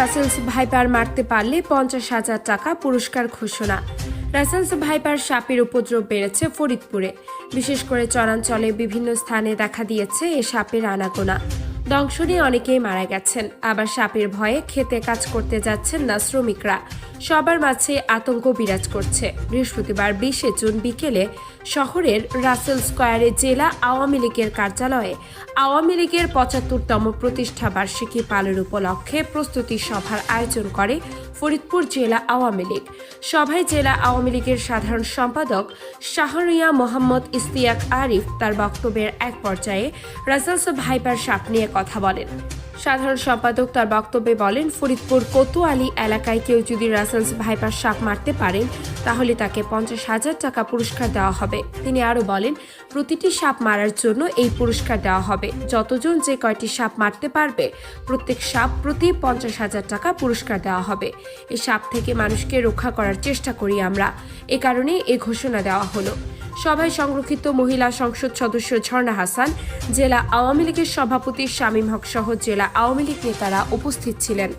Russell's viper মারতে পারলে পঞ্চাশ হাজার টাকা পুরস্কার ঘোষণা। রাসেলস ভাইপার সাপের উপদ্রব বেড়েছে ফরিদপুরে। বিশেষ করে চরাঞ্চলে বিভিন্ন স্থানে দেখা দিয়েছে এ সাপের আনাগোনা। দংশনে অনেকেই মারা গেছেন। আবার সাপের ভয়ে খেতে কাজ করতে যাচ্ছেন না শ্রমিকরা। সবার মাঝে আতঙ্ক বিরাজ করছে। বৃহস্পতিবার বিশে জুন বিকেলে শহরের রাসেল স্কয়ারে জেলা আওয়ামী লীগের কার্যালয়ে আওয়ামী লীগের পঁচাত্তরতম প্রতিষ্ঠা বার্ষিকী পালন উপলক্ষে প্রস্তুতি সভার আয়োজন করে ফরিদপুর জেলা আওয়ামী লীগ। সভায় জেলা আওয়ামী লীগের সাধারণ সম্পাদক শাহরিয়া মোহাম্মদ ইস্তিয়াক আরিফ তার বক্তব্যের এক পর্যায়ে রাসেলস ভাইপার সাপ নিয়ে কথা বলেন। সাধারণ সম্পাদক তার বক্তব্যে বলেন, ফরিদপুর কোতোয়ালি এলাকায় কেউ যদি রাসেলস ভাইপার সাপ মারতে পারেন, তাহলে তাকে পঞ্চাশ হাজার টাকা পুরস্কার দেওয়া হবে। তিনি আরও বলেন, প্রতিটি সাপ মারার জন্য এই পুরস্কার দেওয়া হবে। যতজন যে কয়টি সাপ মারতে পারবে, প্রত্যেক সাপ প্রতি পঞ্চাশ হাজার টাকা পুরস্কার দেওয়া হবে। এই সাপ থেকে মানুষকে রক্ষা করার চেষ্টা করি আমরা। এ কারণে এ ঘোষণা দেওয়া হলো। সভায় সংরক্ষিত মহিলা সংসদ সদস্য ঝর্ণা হাসান, জেলা আওয়ামী লীগের সভাপতি শামীম হক সহ জেলা আওয়ামী লীগ নেতারা উপস্থিত ছিলেন।